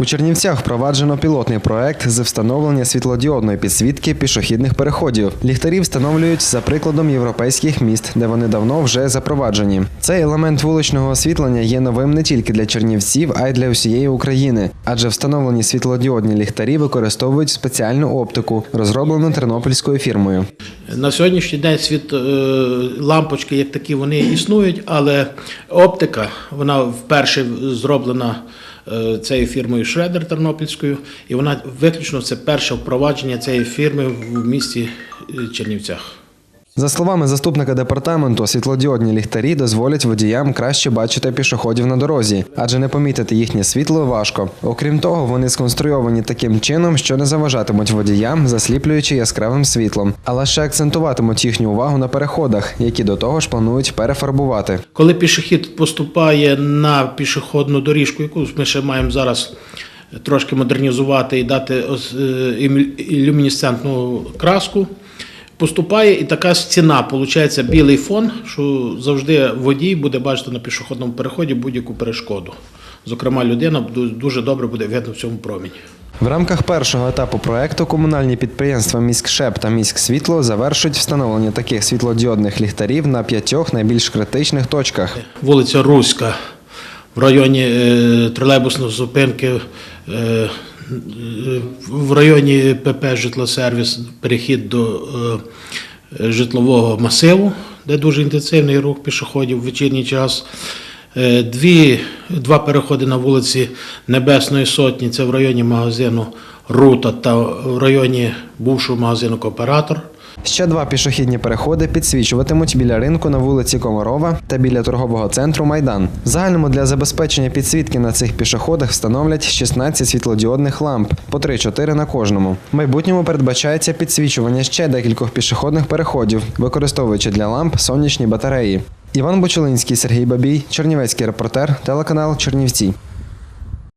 У Чернівцях впроваджено пілотний проект з встановлення світлодіодної підсвітки пішохідних переходів. Ліхтарі встановлюють за прикладом європейських міст, де вони давно вже запроваджені. Цей елемент вуличного освітлення є новим не тільки для чернівців, а й для усієї України, адже встановлені світлодіодні ліхтарі використовують спеціальну оптику, розроблену тернопільською фірмою. На сьогоднішній день світ е, лампочки як такі вони існують, але оптика вона вперше зроблена цією фірмою Шредер Тернопільською, і вона виключно це перше впровадження цієї фірми в місті е, Чернівцях. За словами заступника департаменту, світлодіодні ліхтарі дозволять водіям краще бачити пішоходів на дорозі, адже не помітити їхнє світло важко. Окрім того, вони сконструйовані таким чином, що не заважатимуть водіям, засліплюючи яскравим світлом, а лише акцентуватимуть їхню увагу на переходах, які до того ж планують перефарбувати. Коли пішохід поступає на пішохідну доріжку, яку ми ще маємо зараз трошки модернізувати і дати е, ілюмінесцентну краску, поступає і така стіна, виходить білий фон, що завжди водій буде бачити на пішохідному переході будь-яку перешкоду. Зокрема, людина дуже добре буде видно в цьому промені. В рамках першого етапу проекту комунальні підприємства «Міськшеп» та «Міськсвітло» завершують встановлення таких світлодіодних ліхтарів на п'ятьох найбільш критичних точках. Вулиця Руська в районі е, тролейбусної зупинки, е, в районі ПП Житлосервіс перехід до е, житлового масиву, де дуже інтенсивний рух пішоходів в вечірній час. Е, Дві, два переходи на вулиці Небесної Сотні, це в районі магазину Рута та в районі бувшого магазину Кооператор. Ще два пішохідні переходи підсвічуватимуть біля ринку на вулиці Комарова та біля торгового центру Майдан. В загальному для забезпечення підсвітки на цих пішоходах встановлять 16 світлодіодних ламп по 3-4 на кожному. В майбутньому передбачається підсвічування ще декількох пішохідних переходів, використовуючи для ламп сонячні батареї. Іван Бочулинський, Сергій Бабій, Чернівецький репортер, телеканал Чернівці.